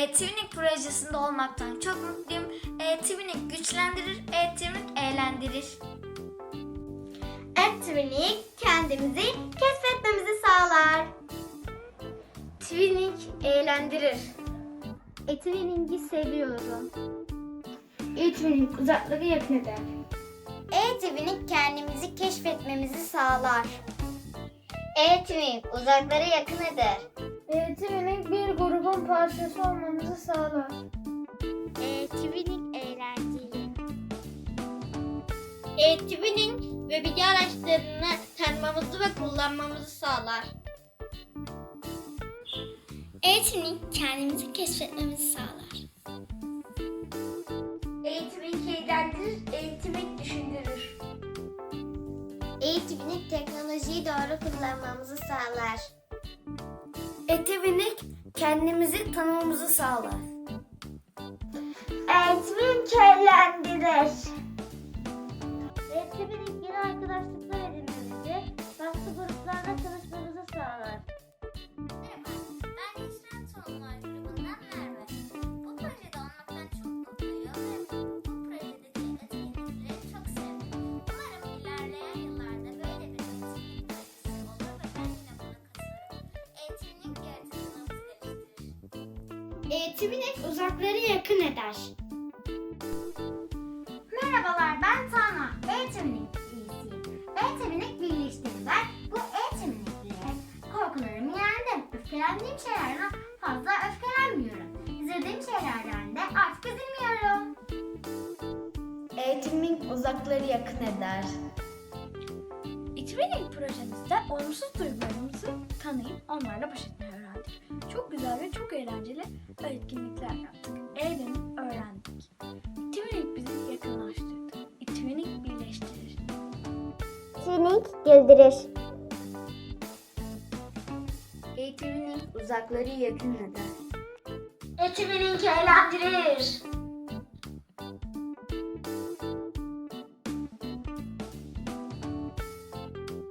E, Twinik projesinde olmaktan çok mutluyum. E, Twinik güçlendirir, e, Twinik eğlendirir. Etvinik kendimizi keşfetmemizi sağlar. Twinik eğlendirir. Etvining'i seviyorum. Etwinik uzakları yakın eder. E-Twinik kendimizi keşfetmemizi sağlar. E-Twinik uzaklara yakın eder. E-Twinik bir grubun parçası olmamızı sağlar. E-Twinik eğlenceli. E-Twinik ve bilgi araçlarını tanımamızı ve kullanmamızı sağlar. E-Twinik kendimizi keşfetmemizi sağlar. Eğitimin eğlendirir, eğitimin düşündürür. E-Twinik teknolojiyi doğru kullanmamızı sağlar. Etivinik kendimizi tanımamızı sağlar. Eğitimin eğlendirir. Geliştirir. Eğitimin uzakları yakın eder. Merhabalar ben Tana. E-Teminik üyesiyim. E-Teminik birleştirirler. Bu E-Teminikle korkularımı yendim. Öfkelendiğim şeylerden fazla öfkelenmiyorum. Üzüldüğüm şeylerden de artık üzülmüyorum. E-Teminik uzakları yakın eder. İtvening projemizde olumsuz duygularımızı etkinlikler yaptık. Eğlenip öğrendik. İtvening bizi yakınlaştırdı. İtvening birleştirir. Etvinik güldürür. E-Teminik uzakları yakın eder. İtvening eğlendirir.